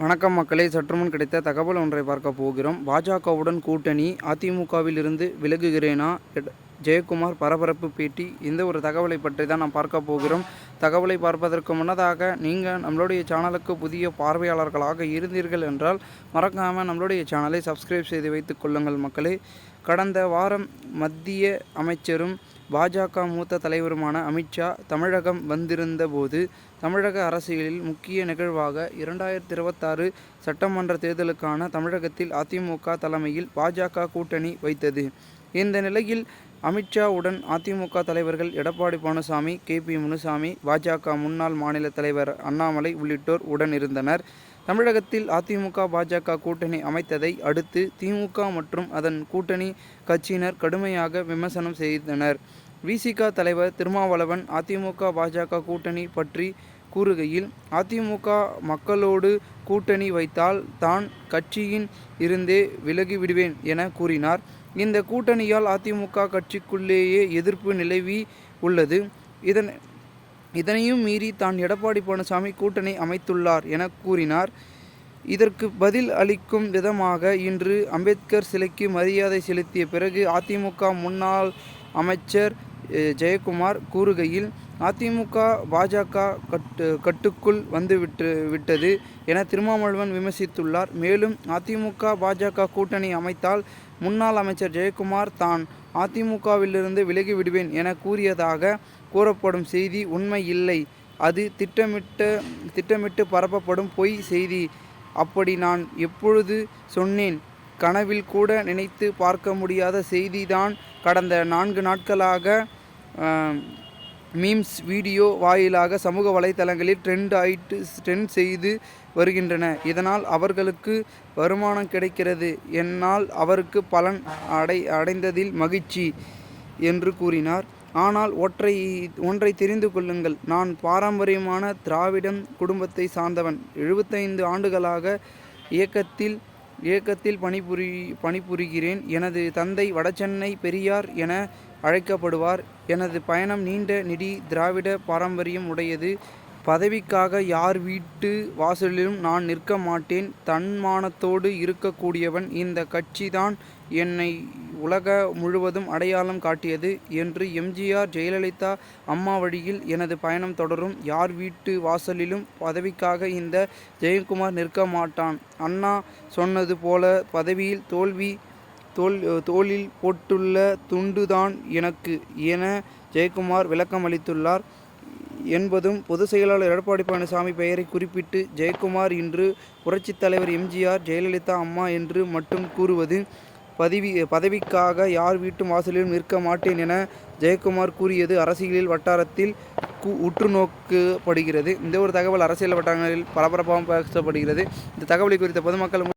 வணக்கம் மக்களே சற்றுமுன் கிடைத்த தகவல் ஒன்றை பார்க்க போகிறோம். பாஜகவுடன் கூட்டணி அதிமுகவில் இருந்து விலகுகிறேனா ஜெயக்குமார் பரபரப்பு பேட்டி. இந்த ஒரு தகவலை பற்றி தான் நாம் பார்க்க போகிறோம். தகவலை பார்ப்பதற்கு முன்னதாக நீங்கள் நம்மளுடைய சேனலுக்கு புதிய பார்வையாளர்களாக இருந்தீர்கள் என்றால் மறக்காமல் நம்மளுடைய சேனலை சப்ஸ்கிரைப் செய்து வைத்துக் கொள்ளுங்கள் மக்களே. கடந்த வாரம் மத்திய அமைச்சரும் பாஜக மூத்த தலைவருமான அமித்ஷா தமிழகம் வந்திருந்த போது தமிழக அரசியலில் முக்கிய நிகழ்வாக இரண்டாயிரத்தி இருபத்தாறு சட்டமன்ற தேர்தலுக்கான தமிழகத்தில் அதிமுக தலைமையில் பாஜக கூட்டணி வைத்தது. இந்த நிலையில் அமித்ஷாவுடன் அதிமுக தலைவர்கள் எடப்பாடி பழனிசாமி கே பி முனுசாமி பாஜக முன்னாள் மாநில தலைவர் அண்ணாமலை உள்ளிட்டோர் உடன் இருந்தனர். தமிழகத்தில் அதிமுக பாஜக கூட்டணி அமைத்ததை அடுத்து திமுக மற்றும் அதன் கூட்டணி கட்சியினர் கடுமையாக விமர்சனம் செய்தனர். விசிக தலைவர் திருமாவளவன் அதிமுக பாஜக கூட்டணி பற்றி கூறுகையில் அதிமுக மக்களோடு கூட்டணி வைத்தால் தான் கட்சியின் இருந்தே விலகிவிடுவேன் என கூறினார். இந்த கூட்டணியால் அதிமுக கட்சிக்குள்ளேயே எதிர்ப்பு நிலவி உள்ளது. இதன் இதனையும் மீறி தான் எடப்பாடி பழனிசாமி கூட்டணி அமைத்துள்ளார் என கூறினார். இதற்கு பதில் அளிக்கும் விதமாக இன்று அம்பேத்கர் சிலைக்கு மரியாதை செலுத்திய பிறகு அதிமுக முன்னாள் அமைச்சர் ஜெயக்குமார் கூறுகையில் அதிமுக பாஜக கட்டு கட்டுக்குள் வந்து விட்டு விட்டது என திருமாவளவன் விமர்சித்துள்ளார். மேலும் அதிமுக பாஜக கூட்டணி அமைத்தால் முன்னாள் அமைச்சர் ஜெயக்குமார் தான் அதிமுகவிலிருந்து விலகி விடுவேன் என கூறியதாக கூறப்படும் செய்தி உண்மை இல்லை. அது திட்டமிட்ட திட்டமிட்டு பரப்பப்படும் பொய் செய்தி. அப்படி நான் எப்பொழுது சொன்னேன்? கனவில் கூட நினைத்து பார்க்க முடியாத செய்திதான் கடந்த நான்கு நாட்களாக மீம்ஸ் வீடியோ வாயிலாக சமூக வலைத்தளங்களில் ட்ரெண்ட் ஆயிட்டு ட்ரெண்ட் செய்து வருகின்றன. இதனால் அவர்களுக்கு வருமானம் கிடைக்கிறது. என்னால் அவருக்கு பலன் அடை அடைந்ததில் மகிழ்ச்சி என்று கூறினார். ஆனால் ஒற்றை ஒன்றை தெரிந்து கொள்ளுங்கள். நான் பாரம்பரியமான திராவிடம் குடும்பத்தை சார்ந்தவன். எழுபத்தைந்து ஆண்டுகளாக இயக்கத்தில் இயக்கத்தில் பணிபுரி பணிபுரிகிறேன். எனது தந்தை வடசென்னை பெரியார் என அழைக்கப்படுவார். எனது பயணம் நீண்ட நெடி திராவிட பாரம்பரியம் உடையது. பதவிக்காக யார் வீட்டு வாசலிலும் நான் நிற்க மாட்டேன். தன்மானத்தோடு இருக்கக்கூடியவன் இந்த கட்சிதான் என்னை உலக முழுவதும் அடையாளம் காட்டியது என்று எம்ஜிஆர் ஜெயலலிதா அம்மா வழியில் எனது பயணம் தொடரும். யார் வீட்டு வாசலிலும் பதவிக்காக இந்த ஜெயக்குமார் நிற்க மாட்டான். அண்ணா சொன்னது போல பதவியில் தோல்வி தோல் தோளில் போட்டுள்ள துண்டுதான் எனக்கு என ஜெயக்குமார் விளக்கம் அளித்துள்ளார். என்பதும் பொதுச் செயலாளர் எடப்பாடி பழனிசாமி பெயரை குறிப்பிட்டு ஜெயக்குமார் இன்று புரட்சித் தலைவர் எம்ஜிஆர் ஜெயலலிதா அம்மா என்று மட்டும் கூறுவது பதவி பதவிக்காக யார் வீட்டு வாசலிலும் நிற்க மாட்டேன் என ஜெயக்குமார் கூறியது அரசியலில் வட்டாரத்தில் கு உற்று நோக்கப்படுகிறது இந்த ஒரு தகவல் அரசியல் வட்டாரங்களில் பரபரப்பாகவும் பேசப்படுகிறது. இந்த தகவலை குறித்த பொதுமக்கள்